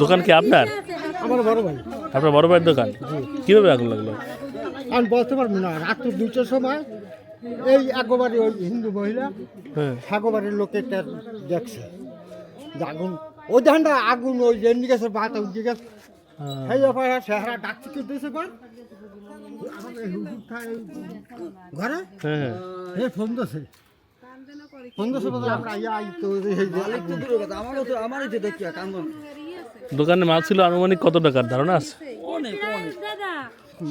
দোকান কি আপনার? আমার বড় ভাই। আপনার বড় ভাইয়ের দোকান? কীভাবে আগুন লাগল? আমি বলতে পারব না রাত্র দুটোর সময়। এই একবারে ওই হিন্দু মহিলা হ্যাঁ। সাগোবাড়ির লোকে দেখছে। আগুন ওই ধানটা আগুন ওই এমনি গেছে বাত উঠে গেছে। সেই ব্যাপারে চেহারা ডাকতে কে দিয়েছে পর খায় ঘরে? হ্যাঁ হ্যাঁ। ফোন দিয়েছে ফোন দিয়েছে বলে আমরা ইয়া তো। আমারও তো আমারই তো দেখি কান্দন। দোকানে মাল ছিল আনুমানিক কত টাকার? ধারণা আছে?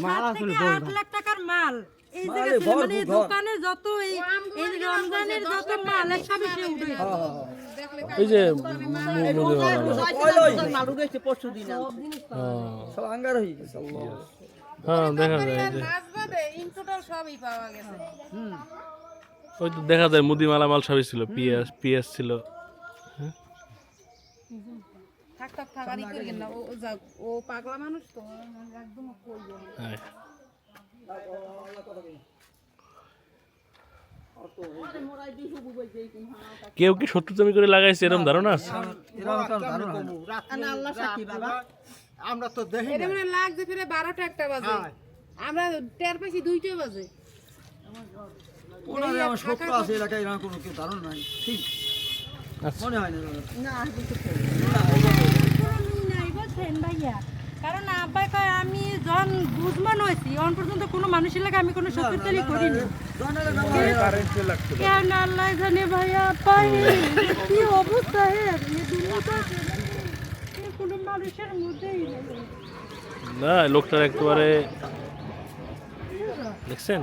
মাল আসলে আট লাখ টাকার মাল। এই মালে মানে দোকানে যত এই এই রমজানের যত মাল সবই সে উঠে। যে হয়ে হ্যাঁ দেখা যায় ইন টোটাল সবই পাওয়া গেছে। ওই তো দেখা যায় মুদি মালামাল সবই ছিল পিএস পিএস ছিল। থাক থাক থাকারই করি না। ও ও যাক ও পাগলা মানুষ তো একদম কইবে হ্যাঁ। কেউ কি শত্রু জমি করে লাগাইছে এরকম ধারণা আছে। আমরা তো দেখি না। মানে লাগছে ফিরে বারোটা একটা বাজে। হ্যাঁ। আমরা টের পাইছি দুইটা বাজে। ওনারে আমার শত্রু আছে এলাকায় এরকম কোনো কেউ ধারণা নাই। ঠিক। আচ্ছা। মনে হয় না বুঝছেন ভাইয়া? কারণ আব্বাই কয় আমি যখন বুঝমান হয়েছি অন পর্যন্ত কোনো মানুষের লাগে আমি কোনো শত্রুতালি করিনি। কেন আল্লাহ জানে ভাইয়া পাই কি অবস্থা হে? কোনো মানুষের মধ্যেই না লোকটার একেবারে দেখছেন?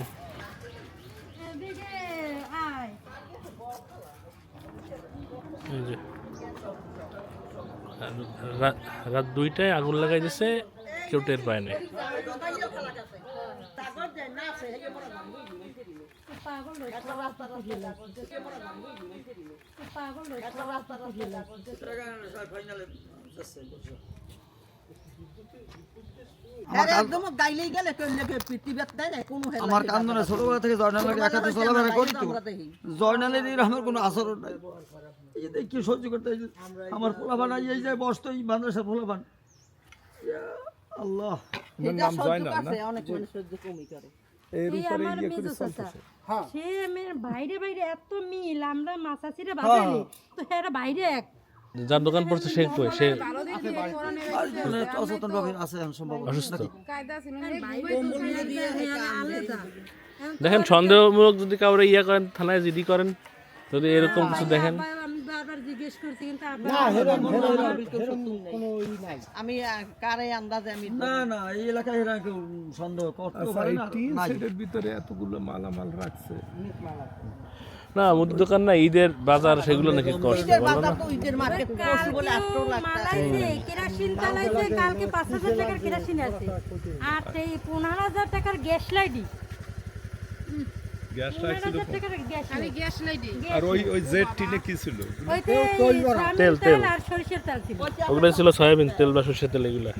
এই যে। রা- রাত দুইটায় আগুন লাগাই দিছে কেউ টের পায় নাই। পাগল আমার কান্দনে ছোটবেলা থেকে জয়নালের কাছে চলাফেরা করি তো জয়নালের আমার কোনো আচরণ নাই। এই যে সহ্য করতে আমার আই এই যে বসতো এই মাদ্রাসার পোলাপান। আল্লাহ। এটা সহ্য করছে, অনেক মানুষ সহ্য কমই করে। এই আমার মেজো চাচা সে বাইরে বাইরে এত মিল আমরা মাছাচিরে হ্যাঁ। বাজারে তো এরা বাইরে এক। যার দোকান পড়ছে সে কই? সে দেখেন, সন্দেহমূলক যদি কাউরে ইয়া করেন, থানায় জিডি করেন, যদি এরকম কিছু দেখেন। জিজ্ঞেস করছি কিন্তু আব্বা না হেরম হেরম হেরম কোনো ই নাই। আমি কারে আন্দাজে আমি না না এই এলাকায় এরা সন্দেহ করতে পারে না ভিতরে এতগুলো মালামাল রাখছে। না মুদির দোকান না ঈদের বাজার সেগুলো নাকি কষ্ট। বলো না। ঈদের মার্কেট পরশু বলে আটশো লাখ কেরাসিন কালকে পাঁচ হাজার টাকার কেরাসিন আছে। আর পনেরো হাজার টাকার গ্যাস লাইটি গ্যাস পনেরো হাজার গ্যাস খালি আর ওই ওই জেড টিনে কি ছিল? তেল, তেল তেল। আর সরিষার তেল ছিল। ওগুলো ছিল সয়াবিন তেল বা সর্ষের তেল এগুলো।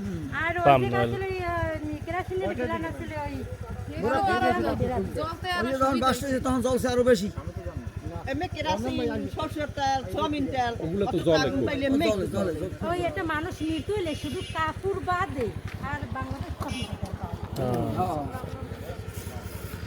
আর পাম জলতে আর তখন বেশি। এমনি কেরাসিন সরষের তেল ওগুলো তো জলে। ওই একটা মানুষ মৃত্যু শুধু কাপড় বাদে আর বাংলাদেশ